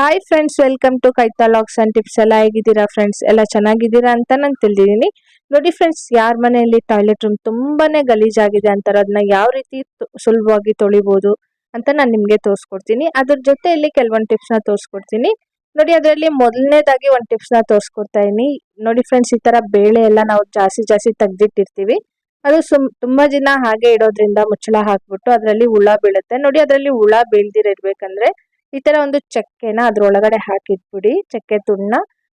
Hi friends welcome to Kaitha logs and tips ಎಲ್ಲ ಹೇಗಿದ್ದೀರಾ friends ಎಲ್ಲ ಚೆನ್ನಾಗಿದ್ದೀರಾ ಅಂತ ನಾನು ತಿಳಿದಿದ್ದೀನಿ. ನೋಡಿ ಫ್ರೆಂಡ್ಸ್ ಯಾರ ಮನೆಯಲ್ಲಿ ಟಾಯ್ಲೆಟ್ ರೂಮ್ ತುಂಬಾನೇ ಗಲೀಜಾಗಿದೆ ಅಂತಾರೆ ಅದನ್ನ ಯಾವ ರೀತಿ ಸುಲಭವಾಗಿ ತೊಳಿಬೋದು ಅಂತ ನಾನು ನಿಮಗೆ ತೋರಿಸ್ಕೊಡ್ತೀನಿ. ಅದ್ರ ಜೊತೆಯಲ್ಲಿ ಕೆಲವೊಂದು ಟಿಪ್ಸ್ನ ತೋರಿಸ್ಕೊಡ್ತೀನಿ. ನೋಡಿ ಅದರಲ್ಲಿ ಮೊದಲನೇದಾಗಿ ಒಂದು ಟಿಪ್ಸ್ನ ತೋರಿಸ್ಕೊಡ್ತಾ ಇದ್ದೀನಿ. ನೋಡಿ ಫ್ರೆಂಡ್ಸ್ ಈ ಥರ ಬೇಳೆ ಎಲ್ಲ ನಾವು ಜಾಸ್ತಿ ಜಾಸ್ತಿ ತೆಗ್ದಿಟ್ಟಿರ್ತೀವಿ. ಅದು ಸುಮ್, ತುಂಬಾ ದಿನ ಹಾಗೆ ಇಡೋದ್ರಿಂದ ಮುಚ್ಚಳ ಹಾಕ್ಬಿಟ್ಟು ಅದರಲ್ಲಿ ಹುಳ ಬೀಳುತ್ತೆ. ನೋಡಿ ಅದರಲ್ಲಿ ಹುಳ ಬೀಳ್ದಿರಿರ್ಬೇಕಂದ್ರೆ ಈ ತರ ಒಂದು ಚಕ್ಕೆನ ಅದ್ರೊಳಗಡೆ ಹಾಕಿಟ್ಬಿಡಿ, ಚಕ್ಕೆ ತುಣ್ಣ.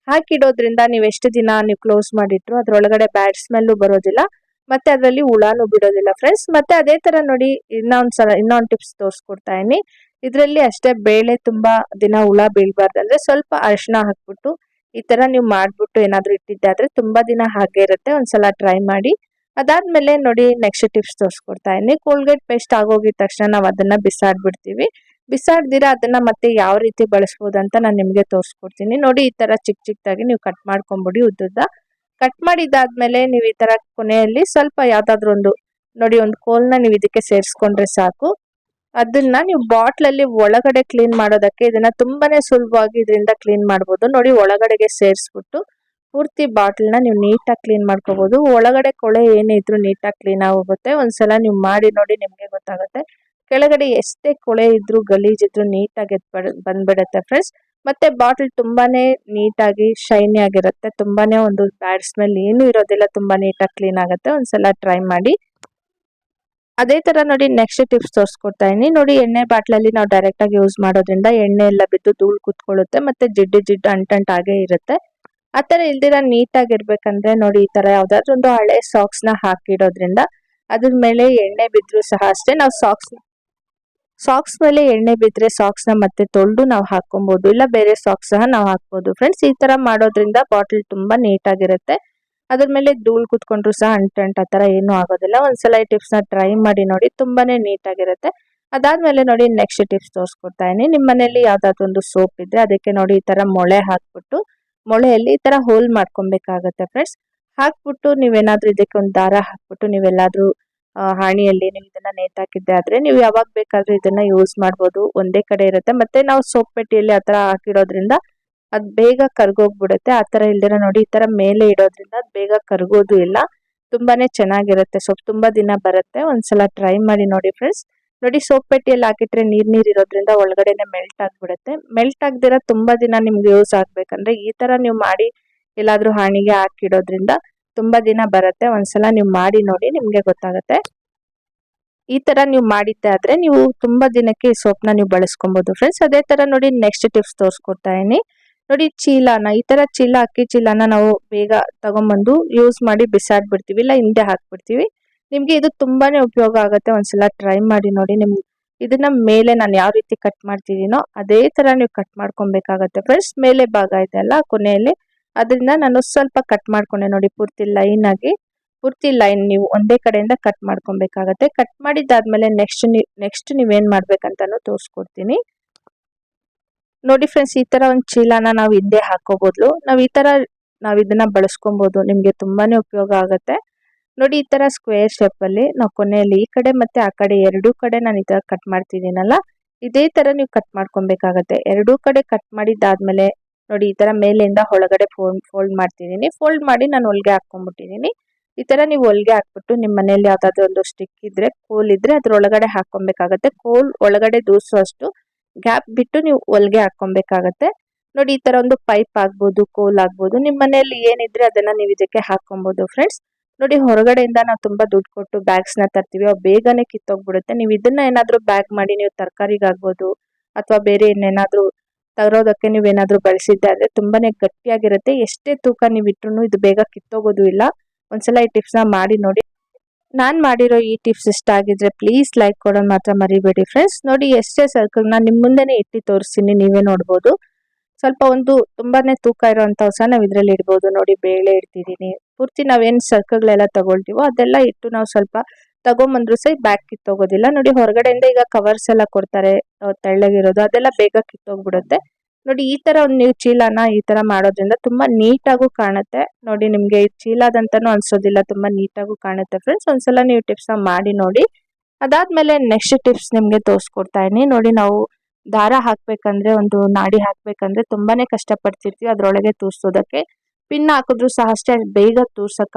ಹಾಕಿಡೋದ್ರಿಂದ ನೀವು ಎಷ್ಟು ದಿನ ನೀವು ಕ್ಲೋಸ್ ಮಾಡಿಟ್ರು, ಅದ್ರೊಳಗಡೆ ಬ್ಯಾಡ್ ಸ್ಮೆಲ್ಲು ಬರೋದಿಲ್ಲ. ಮತ್ತೆ ಅದರಲ್ಲಿ ಹುಳಾನು ಬಿಡೋದಿಲ್ಲ ಫ್ರೆಂಡ್ಸ್ ಮತ್ತೆ ಅದೇ ತರ ನೋಡಿ ಇನ್ನೊಂದ್ಸಲ, ಇನ್ನೊಂದು ಟಿಪ್ಸ್ ತೋರಿಸ್ಕೊಡ್ತಾ ಇದೀನಿ ಇದರಲ್ಲಿ ಅಷ್ಟೇ ಬೇಳೆ ತುಂಬಾ ದಿನ ಹುಳ ಬೀಳ್ಬಾರ್ದು ಅಂದ್ರೆ ಸ್ವಲ್ಪ ಅರಿಶಿನ ಹಾಕ್ಬಿಟ್ಟು ಈ ತರ ನೀವು ಮಾಡ್ಬಿಟ್ಟು ಏನಾದ್ರು ಇಟ್ಟಿದ್ದೆ ಆದ್ರೆ ತುಂಬಾ ದಿನ ಹಾಗೆ ಇರುತ್ತೆ, ಒಂದ್ಸಲ ಟ್ರೈ ಮಾಡಿ. ಅದಾದ್ಮೇಲೆ ನೋಡಿ ನೆಕ್ಸ್ಟ್ ಟಿಪ್ಸ್ ತೋರಿಸ್ಕೊಡ್ತಾ ಇದೀನಿ ಕೋಲ್ಗೇಟ್ ಪೇಸ್ಟ್ ಆಗೋಗಿದ ತಕ್ಷಣ ನಾವು ಅದನ್ನ ಬಿಸಾಡ್ಬಿಡ್ತೀವಿ. ಬಿಸಾಡ್ದಿರ, ಅದನ್ನ ಮತ್ತೆ ಯಾವ ರೀತಿ ಬಳಸ್ಬೋದಂತ ನಾನು ನಿಮಗೆ ತೋರಿಸ್ಕೊಡ್ತೀನಿ. ನೋಡಿ, ಈ ತರ ಚಿಕ್ಕ ಚಿಕ್ಕದಾಗಿ ನೀವು ಕಟ್ ಮಾಡ್ಕೊಂಬಿಡಿ ಉದ್ದುದ್ದ. ಕಟ್ ಮಾಡಿದಾದ್ಮೇಲೆ ನೀವು ಈ ತರ ಕೊನೆಯಲ್ಲಿ ಸ್ವಲ್ಪ ಯಾವ್ದಾದ್ರು ಒಂದು, ನೋಡಿ, ಒಂದು ಕೋಲ್ನ ನೀವು ಇದಕ್ಕೆ ಸೇರಿಸ್ಕೊಂಡ್ರೆ ಸಾಕು. ಅದನ್ನ ನೀವು ಬಾಟ್ಲಲ್ಲಿ ಒಳಗಡೆ ಕ್ಲೀನ್ ಮಾಡೋದಕ್ಕೆ ಇದನ್ನ ತುಂಬಾನೇ ಸುಲಭವಾಗಿ ಇದರಿಂದ ಕ್ಲೀನ್ ಮಾಡ್ಬೋದು. ನೋಡಿ, ಒಳಗಡೆಗೆ ಸೇರಿಸ್ಬಿಟ್ಟು ಪೂರ್ತಿ ಬಾಟ್ಲನ್ನ ನೀವು ನೀಟಾಗಿ ಕ್ಲೀನ್ ಮಾಡ್ಕೋಬಹುದು ಒಳಗಡೆ ಕೊಳೆ ಏನೇ ನೀಟಾಗಿ ಕ್ಲೀನ್ ಆಗೋಗುತ್ತೆ. ಒಂದ್ಸಲ ನೀವು ಮಾಡಿ ನೋಡಿ ನಿಮ್ಗೆ ಗೊತ್ತಾಗುತ್ತೆ. ಕೆಳಗಡೆ ಎಷ್ಟೇ ಕೊಳೆ ಇದ್ರೂ ಗಲೀಜ್ ಇದ್ರೂ ನೀಟಾಗಿ ಬಂದ್ಬಿಡತ್ತೆ ಫ್ರೆಂಡ್ಸ್ ಮತ್ತೆ ಬಾಟಲ್ ತುಂಬಾನೇ ನೀಟಾಗಿ ಶೈನಿ ಆಗಿರುತ್ತೆ. ತುಂಬಾನೇ ಒಂದು ಬ್ಯಾಡ್ ಸ್ಮೆಲ್ ಏನು ಇರೋದಿಲ್ಲ. ತುಂಬಾ ನೀಟಾಗಿ ಕ್ಲೀನ್ ಆಗುತ್ತೆ. ಒಂದ್ಸಲ ಟ್ರೈ ಮಾಡಿ. ಅದೇ ತರ ನೋಡಿ ನೆಕ್ಸ್ಟ್ ಟಿಪ್ಸ್ ತೋರಿಸ್ಕೊಡ್ತಾ ಇದೀನಿ ನೋಡಿ ಎಣ್ಣೆ ಬಾಟ್ಲಲ್ಲಿ ನಾವು ಡೈರೆಕ್ಟ್ ಆಗಿ ಯೂಸ್ ಮಾಡೋದ್ರಿಂದ ಎಣ್ಣೆ ಎಲ್ಲ ಬಿದ್ದು ಧೂಳು ಕುತ್ಕೊಳ್ಳುತ್ತೆ. ಮತ್ತೆ ಜಿಡ್ಡು ಜಿಡ್ಡು ಅಂಟಂಟ್ ಆಗೇ ಇರುತ್ತೆ. ಆ ತರ ಇಲ್ದಿರ ನೀಟಾಗಿರ್ಬೇಕಂದ್ರೆ ನೋಡಿ ಈ ತರ ಯಾವ್ದಾದ್ರು ಒಂದು ಹಳೆ ಸಾಕ್ಸ್ನ ಹಾಕಿಡೋದ್ರಿಂದ ಅದ್ರ ಮೇಲೆ ಎಣ್ಣೆ ಬಿದ್ರು ಸಹ ಅಷ್ಟೇ. ನಾವು ಸಾಕ್ಸ್ ಸಾಕ್ಸ್ ಮೇಲೆ ಎಣ್ಣೆ ಬಿದ್ದರೆ ಸಾಕ್ಸ್ನ ಮತ್ತೆ ತೊಳೆದು ನಾವು ಹಾಕೊಬಹುದು ಇಲ್ಲ ಬೇರೆ ಸಾಕ್ಸ್ ಸಹ ನಾವು ಹಾಕ್ಬೋದು. ಫ್ರೆಂಡ್ಸ್ ಈ ತರ ಮಾಡೋದ್ರಿಂದ ಬಾಟಲ್ ತುಂಬಾ ನೀಟಾಗಿರುತ್ತೆ. ಅದ್ರ ಮೇಲೆ ಧೂಳ್ ಕುತ್ಕೊಂಡ್ರು ಸಹ ಅಂಟಂಟ್ ಆ ತರ ಏನು ಆಗೋದಿಲ್ಲ. ಒಂದ್ಸಲ ಈ ಟಿಪ್ಸ್ನ ಟ್ರೈ ಮಾಡಿ ನೋಡಿ, ತುಂಬಾನೇ ನೀಟಾಗಿರುತ್ತೆ. ಅದಾದ್ಮೇಲೆ ನೋಡಿ ನೆಕ್ಸ್ಟ್ ಟಿಪ್ಸ್ ತೋರಿಸ್ಕೊಡ್ತಾ ಇದೀನಿ ನಿಮ್ಮ ಮನೇಲಿ ಯಾವ್ದಾದ್ರು ಒಂದು ಸೋಪ್ ಇದ್ರೆ ಅದಕ್ಕೆ ನೋಡಿ ಈ ತರ ಮೊಳೆ ಹಾಕ್ಬಿಟ್ಟು, ಮೊಳೆಯಲ್ಲಿ ಈ ತರ ಹೋಲ್ ಮಾಡ್ಕೊಬೇಕಾಗತ್ತೆ ಫ್ರೆಂಡ್ಸ್ ಹಾಕ್ಬಿಟ್ಟು ನೀವೇನಾದ್ರೂ ಇದಕ್ಕೆ ಒಂದು ದಾರ ಹಾಕ್ಬಿಟ್ಟು ನೀವೆಲ್ಲಾದ್ರೂ ಹಾಣಿಯಲ್ಲಿ ನೀವು ಇದನ್ನ ನೇತಾಕಿದ್ದೆ ಆದ್ರೆ ನೀವು ಯಾವಾಗ ಬೇಕಾದ್ರೂ ಇದನ್ನ ಯೂಸ್ ಮಾಡ್ಬೋದು, ಒಂದೇ ಕಡೆ ಇರುತ್ತೆ. ಮತ್ತೆ ನಾವು ಸೋಪ್ ಪೆಟ್ಟಿಯಲ್ಲಿ ಆ ಥರ ಹಾಕಿಡೋದ್ರಿಂದ ಅದ್ ಬೇಗ ಕರ್ಗೋಗ್ಬಿಡುತ್ತೆ. ಆ ಥರ ಇಲ್ದಿರ ನೋಡಿ, ಈ ತರ ಮೇಲೆ ಇಡೋದ್ರಿಂದ ಅದ್ ಬೇಗ ಕರ್ಗೋದು ಇಲ್ಲ. ತುಂಬಾನೇ ಚೆನ್ನಾಗಿರುತ್ತೆ ಸೋಪ್. ತುಂಬಾ ದಿನ ಬರುತ್ತೆ. ಒಂದ್ಸಲ ಟ್ರೈ ಮಾಡಿ ನೋಡಿ ಫ್ರೆಂಡ್ಸ್ ನೋಡಿ, ಸೋಪ್ ಪೆಟ್ಟಿಯಲ್ಲಿ ಹಾಕಿಟ್ರೆ ನೀರ್ ನೀರ್ ಇರೋದ್ರಿಂದ ಒಳಗಡೆನೆ ಮೆಲ್ಟ್ ಆಗ್ಬಿಡುತ್ತೆ. ಮೆಲ್ಟ್ ಆಗ್ದಿರ ತುಂಬಾ ದಿನ ನಿಮ್ಗೆ ಯೂಸ್ ಆಗ್ಬೇಕಂದ್ರೆ ಈ ತರ ನೀವು ಮಾಡಿ ಎಲ್ಲಾದ್ರೂ ಹಾಣಿಗೆ ಹಾಕಿಡೋದ್ರಿಂದ ತುಂಬಾ ದಿನ ಬರುತ್ತೆ, ಒಂದ್ಸಲ ನೀವು ಮಾಡಿ ನೋಡಿ ನಿಮಗೆ ಗೊತ್ತಾಗುತ್ತೆ. ಈ ತರ ನೀವು ಮಾಡಿದ್ದೆ ಆದ್ರೆ ನೀವು ತುಂಬಾ ದಿನಕ್ಕೆ ಈ ಸೋಪ್ನ ನೀವು ಬಳಸ್ಕೊಬಹುದು ಫ್ರೆಂಡ್ಸ್ ಅದೇ ತರ ನೋಡಿ ನೆಕ್ಸ್ಟ್ ಟಿಪ್ಸ್ ತೋರಿಸ್ಕೊಡ್ತಾ ಇದೀನಿ ನೋಡಿ ಚೀಲಾನ, ಈ ತರ ಚೀಲ, ಅಕ್ಕಿ ಚೀಲನ ನಾವು ಬೇಗ ತಗೊಂಬಂದು ಯೂಸ್ ಮಾಡಿ ಬಿಸಾಡ್ಬಿಡ್ತೀವಿ, ಇಲ್ಲ ಹಿಂದೆ ಹಾಕ್ಬಿಡ್ತೀವಿ. ನಿಮ್ಗೆ ಇದು ತುಂಬಾನೇ ಉಪಯೋಗ ಆಗುತ್ತೆ, ಒಂದ್ಸಲ ಟ್ರೈ ಮಾಡಿ ನೋಡಿ ನಿಮ್, ಇದನ್ನ ಮೇಲೆ ನಾನು ಯಾವ ರೀತಿ ಕಟ್ ಮಾಡ್ತಿದ್ದೀನೋ ಅದೇ ತರ ನೀವು ಕಟ್ ಮಾಡ್ಕೊಬೇಕಾಗತ್ತೆ ಫ್ರೆಂಡ್ಸ್ ಮೇಲೆ ಭಾಗ ಇದೆ ಅಲ್ಲ, ಕೊನೆಯಲ್ಲಿ ಅದರಿಂದ ನಾನು ಸ್ವಲ್ಪ ಕಟ್ ಮಾಡ್ಕೊಂಡೆ ನೋಡಿ ಪೂರ್ತಿ ಲೈನ್ ಆಗಿ. ಪೂರ್ತಿ ಲೈನ್ ನೀವು ಒಂದೇ ಕಡೆಯಿಂದ ಕಟ್ ಮಾಡ್ಕೊಬೇಕಾಗತ್ತೆ. ಕಟ್ ಮಾಡಿದ್ದಾದ್ಮೇಲೆ ನೆಕ್ಸ್ಟ್ ನೀವು ನೆಕ್ಸ್ಟ್ ನೀವೇನು ಮಾಡ್ಬೇಕಂತಾನು ತೋರಿಸ್ಕೊಡ್ತೀನಿ. ನೋಡಿ ಫ್ರೆಂಡ್ಸ್ ಈ ತರ ಒಂದು ಚೀಲನ ನಾವು ಹಿಂದೆ ಹಾಕೋಬಹುದು ನಾವು ಈ ತರ ನಾವು ಇದನ್ನ ಬಳಸ್ಕೊಬೋದು. ನಿಮಗೆ ತುಂಬಾನೇ ಉಪಯೋಗ ಆಗುತ್ತೆ. ನೋಡಿ ಈ ತರ ಸ್ಕ್ವೇರ್ ಶೇಪಲ್ಲಿ ನಾವು ಕೊನೆಯಲ್ಲಿ ಈ ಕಡೆ ಮತ್ತೆ ಆ ಕಡೆ ಎರಡೂ ಕಡೆ ನಾನು ಈ ಥರ ಕಟ್ ಮಾಡ್ತಿದ್ದೀನಲ್ಲ, ಇದೇ ತರ ನೀವು ಕಟ್ ಮಾಡ್ಕೊಬೇಕಾಗತ್ತೆ. ಎರಡೂ ಕಡೆ ಕಟ್ ಮಾಡಿದ್ದಾದ್ಮೇಲೆ ನೋಡಿ, ಈ ತರ ಮೇಲಿಂದ ಒಳಗಡೆ ಫೋಲ್ಡ್ ಫೋಲ್ಡ್ ಮಾಡ್ತಿದ್ದೀನಿ. ಫೋಲ್ಡ್ ಮಾಡಿ ನಾನು ಹೊಲಿಗೆ ಹಾಕೊಂಡ್ಬಿಟ್ಟಿದ್ದೀನಿ ಈ ತರ ನೀವು ಹೊಲಿಗೆ ಹಾಕ್ಬಿಟ್ಟು ನಿಮ್ಮ ಮನೆಯಲ್ಲಿ ಯಾವ್ದಾದ್ರು ಒಂದು ಸ್ಟಿಕ್ ಇದ್ರೆ ಕೋಲ್ ಇದ್ರೆ ಅದ್ರ ಒಳಗಡೆ ಹಾಕೊಬೇಕಾಗತ್ತೆ ಕೋಲ್ ಒಳಗಡೆ ದೂಸುವಷ್ಟು ಗ್ಯಾಪ್ ಬಿಟ್ಟು ನೀವು ಹೊಲಿಗೆ ಹಾಕೊಬೇಕಾಗತ್ತೆ ನೋಡಿ, ಈ ತರ ಒಂದು ಪೈಪ್ ಆಗ್ಬೋದು ಕೋಲ್ ಆಗ್ಬೋದು ನಿಮ್ಮ ಮನೆಯಲ್ಲಿ ಏನಿದ್ರೆ ಅದನ್ನ ನೀವು ಇದಕ್ಕೆ ಹಾಕೊಬಹುದು ಫ್ರೆಂಡ್ಸ್ ನೋಡಿ, ಹೊರಗಡೆಯಿಂದ ನಾವು ತುಂಬಾ ದುಡ್ಡು ಕೊಟ್ಟು ಬ್ಯಾಗ್ಸ್ನ ತರ್ತೀವಿ. ಅವು ಬೇಗನೆ ಕಿತ್ತೋಗ್ಬಿಡುತ್ತೆ. ನೀವು ಇದನ್ನ ಏನಾದ್ರೂ ಬ್ಯಾಗ್ ಮಾಡಿ, ನೀವು ತರಕಾರಿಗಾಗ್ಬೋದು ಅಥವಾ ಬೇರೆ ಇನ್ನೇನಾದ್ರೂ ತರೋದಕ್ಕೆ ನೀವೇನಾದ್ರೂ ಬಳಸಿದ್ದೆ ಆದ್ರೆ ತುಂಬಾನೇ ಗಟ್ಟಿಯಾಗಿರುತ್ತೆ. ಎಷ್ಟೇ ತೂಕ ನೀವು ಇಟ್ರು ಇದು ಬೇಗ ಕಿತ್ತೋಗೋದು ಇಲ್ಲ. ಒಂದ್ಸಲ ಈ ಟಿಪ್ಸ್ನ ಮಾಡಿ ನೋಡಿ. ನಾನು ಮಾಡಿರೋ ಈ ಟಿಪ್ಸ್ ಇಷ್ಟ ಆಗಿದ್ರೆ ಪ್ಲೀಸ್ ಲೈಕ್ ಕೊಡೋದು ಮಾತ್ರ ಮರಿಬೇಡಿ ಫ್ರೆಂಡ್ಸ್. ನೋಡಿ, ಎಷ್ಟೇ ಸರ್ಕಲ್ ನಿಮ್ಮ ನಿಮ್ ಮುಂದೆನೆ ಇಟ್ಟು ತೋರಿಸ್ತೀನಿ, ನೀವೇ ನೋಡ್ಬೋದು. ಸ್ವಲ್ಪ ಒಂದು ತುಂಬಾನೇ ತೂಕ ಇರುವಂತ ಹೊಸ ನಾವು ಇದ್ರಲ್ಲಿ ಇಡ್ಬೋದು. ನೋಡಿ, ಬೇಳೆ ಇಡ್ತಿದ್ದೀನಿ. ಪೂರ್ತಿ ನಾವೇನು ಸರ್ಕಲ್ಗಳೆಲ್ಲ ತಗೊಳ್ತೀವೋ ಅದೆಲ್ಲ ಇಟ್ಟು ನಾವು ಸ್ವಲ್ಪ ತಗೊಂಬಂದ್ರು ಸಹ ಬ್ಯಾಗ್ ಕಿತ್ತೋಗೋದಿಲ್ಲ. ನೋಡಿ ಹೊರಗಡೆಯಿಂದ ಈಗ ಕವರ್ಸ್ ಎಲ್ಲ ಕೊಡ್ತಾರೆ ತೆಳ್ಳಗಿರೋದು, ಅದೆಲ್ಲ ಬೇಗ ಕಿತ್ತೋಗ್ಬಿಡುತ್ತೆ. ನೋಡಿ ಈ ತರ ಒಂದು ನೀವು ಚೀಲನ ಈ ತರ ಮಾಡೋದ್ರಿಂದ ತುಂಬಾ ನೀಟಾಗೂ ಕಾಣುತ್ತೆ. ನೋಡಿ ನಿಮ್ಗೆ ಚೀಲದಂತನೂ ಅನ್ಸೋದಿಲ್ಲ, ತುಂಬಾ ನೀಟಾಗೂ ಕಾಣುತ್ತೆ ಫ್ರೆಂಡ್ಸ್ ಒಂದ್ಸಲ ನೀವು ಟಿಪ್ಸ್ ಮಾಡಿ ನೋಡಿ. ಅದಾದ್ಮೇಲೆ ನೆಕ್ಸ್ಟ್ ಟಿಪ್ಸ್ ನಿಮ್ಗೆ ತೋರಿಸ್ಕೊಡ್ತಾ ಇದೀನಿ ನೋಡಿ ನಾವು ದಾರ ಹಾಕ್ಬೇಕಂದ್ರೆ, ಒಂದು ನಾಡಿ ಹಾಕ್ಬೇಕಂದ್ರೆ ತುಂಬಾನೇ ಕಷ್ಟಪಡ್ತಿರ್ತೀವಿ ಅದ್ರೊಳಗೆ ತೂರ್ಸೋದಕ್ಕೆ. ಪಿನ್ ಹಾಕಿದ್ರು ಸಹ ಅಷ್ಟೇ, ಬೇಗ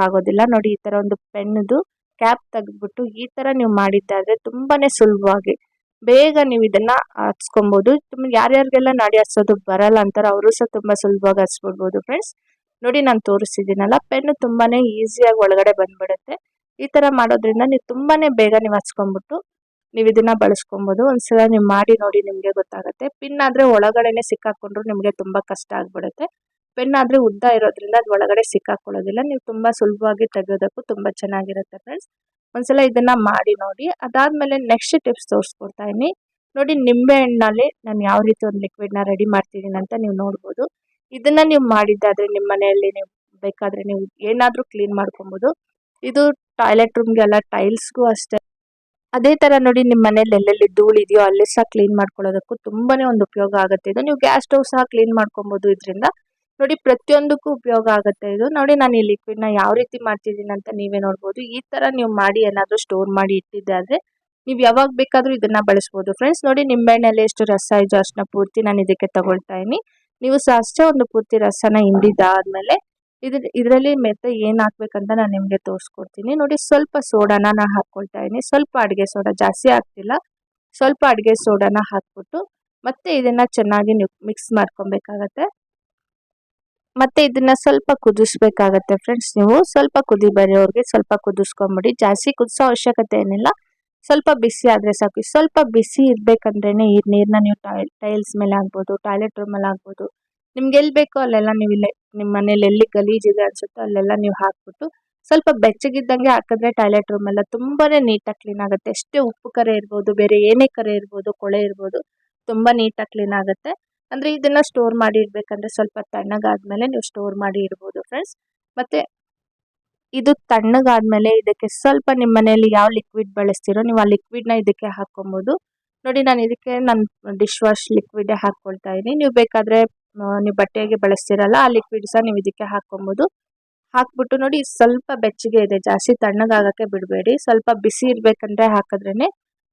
ಆಗೋದಿಲ್ಲ ನೋಡಿ ಈ ತರ ಒಂದು ಪೆನ್ದು ಕ್ಯಾಪ್ ತೆಗೆದ್ಬಿಟ್ಟು ಈ ತರ ನೀವು ಮಾಡಿದ್ದಾದರೆ ತುಂಬಾನೇ ಸುಲಭವಾಗಿ. ಬೇಗ ನೀವು ಇದನ್ನ ಹಚ್ಕೊಬಹುದು ಯಾರ್ಯಾರಿಗೆಲ್ಲ ನಾಡಿ ಹಚ್ಚೋದು ಬರಲ್ಲ ಅಂತಾರ ಅವರು ಸಹ ತುಂಬಾ ಸುಲಭವಾಗಿ ಹಚ್ಬಿಡ್ಬೋದು ಫ್ರೆಂಡ್ಸ್ ನೋಡಿ ನಾನು ತೋರಿಸಿದ್ದೀನಲ್ಲ ಪೆನ್ ತುಂಬಾನೇ ಈಸಿಯಾಗಿ ಒಳಗಡೆ ಬಂದ್ಬಿಡುತ್ತೆ. ಈ ತರ ಮಾಡೋದ್ರಿಂದ ನೀವು ತುಂಬಾನೇ ಬೇಗ ನೀವು ಹಚ್ಕೊಂಡ್ಬಿಟ್ಟು ನೀವು ಇದನ್ನ ಬಳಸ್ಕೊಬಹುದು ಒಂದ್ಸಲ ನೀವು ಮಾಡಿ ನೋಡಿ ನಿಮಗೆ ಗೊತ್ತಾಗುತ್ತೆ. ಪಿನ್ ಆದ್ರೆ ಒಳಗಡೆನೆ ಸಿಕ್ಕಾಕೊಂಡ್ರು ನಿಮಗೆ ತುಂಬಾ ಕಷ್ಟ ಆಗ್ಬಿಡುತ್ತೆ. ಪೆನ್ ಆದ್ರೆ ಉದ್ದ ಇರೋದ್ರಿಂದ ಅದು ಒಳಗಡೆ ಸಿಕ್ಕಾಕೊಳ್ಳೋದಿಲ್ಲ. ನೀವು ತುಂಬಾ ಸುಲಭವಾಗಿ ತೆಗೆಯೋದಕ್ಕೂ ತುಂಬಾ ಚೆನ್ನಾಗಿರುತ್ತೆ ಫ್ರೆಂಡ್ಸ್ ಒಂದ್ಸಲ ಇದನ್ನ ಮಾಡಿ ನೋಡಿ. ಅದಾದಮೇಲೆ ನೆಕ್ಸ್ಟ್ ಟಿಪ್ಸ್ ತೋರಿಸ್ಕೊಡ್ತಾ ಇದೀನಿ ನೋಡಿ, ನಿಂಬೆ ಹಣ್ಣಲ್ಲಿ ನಾನು ಯಾವ ರೀತಿ ಒಂದು ಲಿಕ್ವಿಡ್ನ ರೆಡಿ ಮಾಡ್ತಿದ್ದೀನಿ ಅಂತ ನೀವು ನೋಡ್ಬೋದು. ಇದನ್ನ ನೀವು ಮಾಡಿದ್ದಾದರೆ ನಿಮ್ಮ ಮನೆಯಲ್ಲಿ ನೀವು ಬೇಕಾದ್ರೆ ನೀವು ಏನಾದ್ರೂ ಕ್ಲೀನ್ ಮಾಡ್ಕೊಬೋದು. ಇದು ಟಾಯ್ಲೆಟ್ ರೂಮ್ಗೆಲ್ಲ ಟೈಲ್ಸ್ಗೂ ಅಷ್ಟೇ. ಅದೇ ತರ ನೋಡಿ ನಿಮ್ಮ ಮನೇಲಿ ಎಲ್ಲೆಲ್ಲಿ ಇದೆಯೋ ಅಲ್ಲಿ ಸಹ ಕ್ಲೀನ್ ಮಾಡ್ಕೊಳ್ಳೋದಕ್ಕೂ ತುಂಬಾನೇ ಒಂದು ಉಪಯೋಗ ಆಗುತ್ತೆ. ಇದು ನೀವು ಗ್ಯಾಸ್ ಸ್ಟವ್ ಸಹ ಕ್ಲೀನ್ ಮಾಡ್ಕೊಬೋದು ಇದರಿಂದ. ನೋಡಿ ಪ್ರತಿಯೊಂದಕ್ಕೂ ಉಪಯೋಗ ಆಗುತ್ತೆ ಇದು. ನೋಡಿ ನಾನು ಈ ಲಿಕ್ವಿಡ್ನ ಯಾವ ರೀತಿ ಮಾಡ್ತಿದ್ದೀನಿ ಅಂತ ನೀವೇ ನೋಡ್ಬೋದು. ಈ ತರ ನೀವು ಮಾಡಿ ಏನಾದ್ರೂ ಸ್ಟೋರ್ ಮಾಡಿ ಇಟ್ಟಿದ್ದೆ ಆದರೆ ನೀವು ಯಾವಾಗ ಬೇಕಾದರೂ ಇದನ್ನ ಬಳಸಬಹುದು ಫ್ರೆಂಡ್ಸ್ ನೋಡಿ ನಿಂಬೆಹಣ್ಣಲ್ಲಿ ಎಷ್ಟು ರಸ ಇದು ಅಷ್ಟನ್ನ ಪೂರ್ತಿ ನಾನು ಇದಕ್ಕೆ ತಗೊಳ್ತಾ ನೀವು ಸಹ ಒಂದು ಪೂರ್ತಿ ರಸನ ಹಿಂಡಿದ್ದಾದ್ಮೇಲೆ ಇದ್ರ, ಇದರಲ್ಲಿ ಮೆತ್ತೆ ಏನು ಹಾಕ್ಬೇಕಂತ ನಾನು ನಿಮಗೆ ತೋರಿಸ್ಕೊಡ್ತೀನಿ. ನೋಡಿ ಸ್ವಲ್ಪ ಸೋಡಾನ ನಾನು ಹಾಕೊಳ್ತಾ ಇದೀನಿ ಸ್ವಲ್ಪ ಅಡುಗೆ ಸೋಡಾ ಜಾಸ್ತಿ ಆಗ್ತಿಲ್ಲ. ಸ್ವಲ್ಪ ಅಡುಗೆ ಸೋಡಾನ ಹಾಕ್ಬಿಟ್ಟು ಮತ್ತೆ ಇದನ್ನ ಚೆನ್ನಾಗಿ ಮಿಕ್ಸ್ ಮಾಡ್ಕೊಬೇಕಾಗತ್ತೆ. ಮತ್ತೆ ಇದನ್ನ ಸ್ವಲ್ಪ ಕುದಿಸ್ಬೇಕಾಗತ್ತೆ ಫ್ರೆಂಡ್ಸ್ ನೀವು. ಸ್ವಲ್ಪ ಕುದಿ ಬರೋರಿಗೆ ಸ್ವಲ್ಪ ಕುದಿಸ್ಕೊಂಬಿಡಿ. ಜಾಸ್ತಿ ಕುದಿಸೋ ಅವಶ್ಯಕತೆ ಏನಿಲ್ಲ. ಸ್ವಲ್ಪ ಬಿಸಿ ಆದ್ರೆ ಸಾಕು. ಸ್ವಲ್ಪ ಬಿಸಿ ಇರ್ಬೇಕಂದ್ರೇನೆ ಈ ನೀರ್ನ ನೀವು ಟೈಲ್ಸ್ ಮೇಲೆ ಆಗ್ಬೋದು ಟಾಯ್ಲೆಟ್ ರೂಮ್ ಅಲ್ಲಿ ಆಗ್ಬೋದು ನಿಮ್ಗೆ ಎಲ್ಲಿ ಬೇಕೋ ಅಲ್ಲೆಲ್ಲ ನೀವು ಇಲ್ಲೇ, ನಿಮ್ಮ ಮನೇಲಿ ಎಲ್ಲಿ ಗಲೀಜಿದೆ ಅನ್ಸುತ್ತೋ ಅಲ್ಲೆಲ್ಲ ನೀವು ಹಾಕ್ಬಿಟ್ಟು ಸ್ವಲ್ಪ ಬೆಚ್ಚಗಿದ್ದಂಗೆ ಹಾಕಿದ್ರೆ ಟಾಯ್ಲೆಟ್ ರೂಮ್ ಎಲ್ಲ ತುಂಬಾನೇ ನೀಟಾಗಿ ಕ್ಲೀನ್ ಆಗುತ್ತೆ. ಎಷ್ಟೇ ಉಪ್ಪು ಕರೆ ಇರ್ಬೋದು, ಬೇರೆ ಏನೇ ಕರೆ ಇರ್ಬೋದು, ಕೊಳೆ ಇರ್ಬೋದು, ತುಂಬಾ ನೀಟಾಗಿ ಕ್ಲೀನ್ ಆಗುತ್ತೆ. ಅಂದ್ರೆ ಇದನ್ನ ಸ್ಟೋರ್ ಮಾಡಿ ಇಡ್ಬೇಕಂದ್ರೆ ಸ್ವಲ್ಪ ತಣ್ಣಗಾದ್ಮೇಲೆ ನೀವು ಸ್ಟೋರ್ ಮಾಡಿ ಇಡ್ಬೋದು ಫ್ರೆಂಡ್ಸ್ ಮತ್ತೆ ಇದು ತಣ್ಣಗಾದ್ಮೇಲೆ ಇದಕ್ಕೆ ಸ್ವಲ್ಪ ನಿಮ್ಮ ಮನೆಯಲ್ಲಿ ಯಾವ ಲಿಕ್ವಿಡ್ ಬಳಸ್ತೀರೋ ನೀವು ಆ ಲಿಕ್ವಿಡ್ನ ಇದಕ್ಕೆ ಹಾಕೊಬಹುದು ನೋಡಿ ನಾನು ಇದಕ್ಕೆ ನನ್ನ ಡಿಶ್ ವಾಶ್ ಲಿಕ್ವಿಡ್ ಹಾಕ್ಕೊಳ್ತಾ ಇದೀನಿ. ನೀವು ಬೇಕಾದ್ರೆ ನೀವು ಬಟ್ಟೆಗೆ ಬಳಸ್ತೀರಲ್ಲ ಆ ಲಿಕ್ವಿಡ್ ಸಹ ನೀವು ಇದಕ್ಕೆ ಹಾಕೊಬಹುದು ಹಾಕ್ಬಿಟ್ಟು ನೋಡಿ ಸ್ವಲ್ಪ ಬೆಚ್ಚಗೆ ಇದೆ, ಜಾಸ್ತಿ ತಣ್ಣಗಾಗಕ್ಕೆ ಬಿಡಬೇಡಿ. ಸ್ವಲ್ಪ ಬಿಸಿ ಇರಬೇಕಂದ್ರೆ ಹಾಕಿದ್ರೇನೆ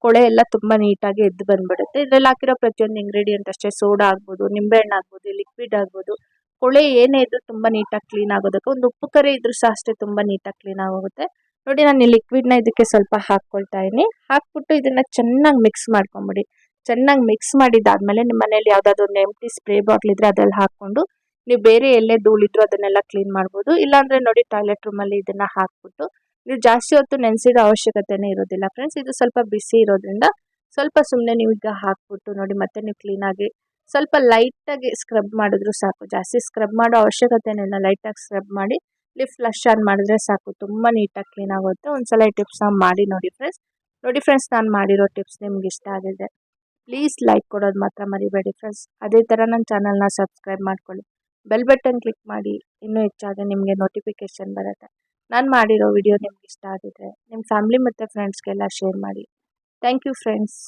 ಕೊಳೆ ಎಲ್ಲ ತುಂಬಾ ನೀಟಾಗಿ ಎದ್ದು ಬಂದ್ಬಿಡುತ್ತೆ. ಇದ್ರಲ್ಲಿ ಹಾಕಿರೋ ಪ್ರತಿಯೊಂದು ಇಂಗ್ರೀಡಿಯೆಂಟ್ ಅಷ್ಟೇ, ಸೋಡಾ ಆಗ್ಬೋದು, ನಿಂಬೆಹಣ್ಣು ಆಗ್ಬೋದು ಲಿಕ್ವಿಡ್ ಆಗ್ಬೋದು. ಕೊಳೆ ಏನೇ ಇದ್ರೂ ತುಂಬಾ ನೀಟಾಗಿ ಕ್ಲೀನ್ ಆಗೋದಕ್ಕೆ, ಒಂದು ಉಪ್ಪು ಕರೆ ಇದ್ರೂ ಸಹ ಅಷ್ಟೇ ತುಂಬಾ ನೀಟಾಗಿ ಕ್ಲೀನ್ ಆಗೋಗುತ್ತೆ. ನೋಡಿ, ನಾನು ಈ ಲಿಕ್ವಿಡ್ನ ಇದಕ್ಕೆ ಸ್ವಲ್ಪ ಹಾಕ್ಕೊಳ್ತಾ ಇದೀನಿ ಹಾಕ್ಬಿಟ್ಟು ಇದನ್ನ ಚೆನ್ನಾಗಿ ಮಿಕ್ಸ್ ಮಾಡ್ಕೊಂಬಿಡಿ. ಚೆನ್ನಾಗಿ ಮಿಕ್ಸ್ ಮಾಡಿದಾದ್ಮೇಲೆ ನಿಮ್ಮ ಮನೇಲಿ ಯಾವ್ದಾದ್ರು ಒಂದು ಎಂಟಿ ಸ್ಪ್ರೇ ಬಾಟ್ಲ್ ಇದ್ರೆ ಅದ್ರಲ್ಲಿ ಹಾಕ್ಕೊಂಡು, ನೀವು ಬೇರೆ ಎಲ್ಲೇ ಧೂಳಿದ್ರು ಅದನ್ನೆಲ್ಲ ಕ್ಲೀನ್ ಮಾಡ್ಬೋದು. ಇಲ್ಲಾಂದ್ರೆ ನೋಡಿ ಟಾಯ್ಲೆಟ್ ರೂಮಲ್ಲಿ ಇದನ್ನ ಹಾಕ್ಬಿಟ್ಟು ನೀವು ಜಾಸ್ತಿ ಹೊತ್ತು ನೆನೆಸಿಡೋ ಅವಶ್ಯಕತೆನೇ ಇರೋದಿಲ್ಲ ಫ್ರೆಂಡ್ಸ್ ಇದು ಸ್ವಲ್ಪ ಬಿಸಿ ಇರೋದ್ರಿಂದ ಸ್ವಲ್ಪ ಸುಮ್ಮನೆ ನೀವು ಈಗ ಹಾಕ್ಬಿಟ್ಟು ನೋಡಿ ಮತ್ತೆ ನೀವು ಕ್ಲೀನಾಗಿ ಸ್ವಲ್ಪ ಲೈಟಾಗಿ ಸ್ಕ್ರಬ್ ಮಾಡಿದ್ರು ಸಾಕು. ಜಾಸ್ತಿ ಸ್ಕ್ರಬ್ ಮಾಡೋ ಅವಶ್ಯಕತೆನಿಲ್ಲ ಲೈಟಾಗಿ ಸ್ಕ್ರಬ್ ಮಾಡಿ ಲಿಫ್ಟ್ ಫ್ಲಶ್ ಆನ್ ಮಾಡಿದ್ರೆ ಸಾಕು. ತುಂಬ ನೀಟಾಗಿ ಕ್ಲೀನ್ ಆಗುತ್ತೆ. ಒಂದ್ಸಲ ಈ ಟಿಪ್ಸ್ನ ಮಾಡಿ ನೋಡಿ ಫ್ರೆಂಡ್ಸ್ ನೋಡಿ ಫ್ರೆಂಡ್ಸ್ ನಾನು ಮಾಡಿರೋ ಟಿಪ್ಸ್ ನಿಮ್ಗೆ ಇಷ್ಟ ಆಗಿದೆ. ಪ್ಲೀಸ್ ಲೈಕ್ ಕೊಡೋದು ಮಾತ್ರ ಮರಿಬೇಡಿ ಫ್ರೆಂಡ್ಸ್ ಅದೇ ಥರ ನನ್ನ ಚಾನಲ್ನ ಸಬ್ಸ್ಕ್ರೈಬ್ ಮಾಡ್ಕೊಳ್ಳಿ. ಬೆಲ್ ಬಟನ್ ಕ್ಲಿಕ್ ಮಾಡಿ. ಇನ್ನೂ ಹೆಚ್ಚಾಗಿ ನಿಮಗೆ ನೋಟಿಫಿಕೇಶನ್ ಬರುತ್ತೆ. ನಾನು ಮಾಡಿರೋ ವಿಡಿಯೋ ನಿಮ್ಗೆ ಇಷ್ಟ ಆಗಿದ್ರೆ ನಿಮ್ಮ ಫ್ಯಾಮಿಲಿ ಮತ್ತು ಫ್ರೆಂಡ್ಸ್ಗೆಲ್ಲ ಶೇರ್ ಮಾಡಿ. Thank you friends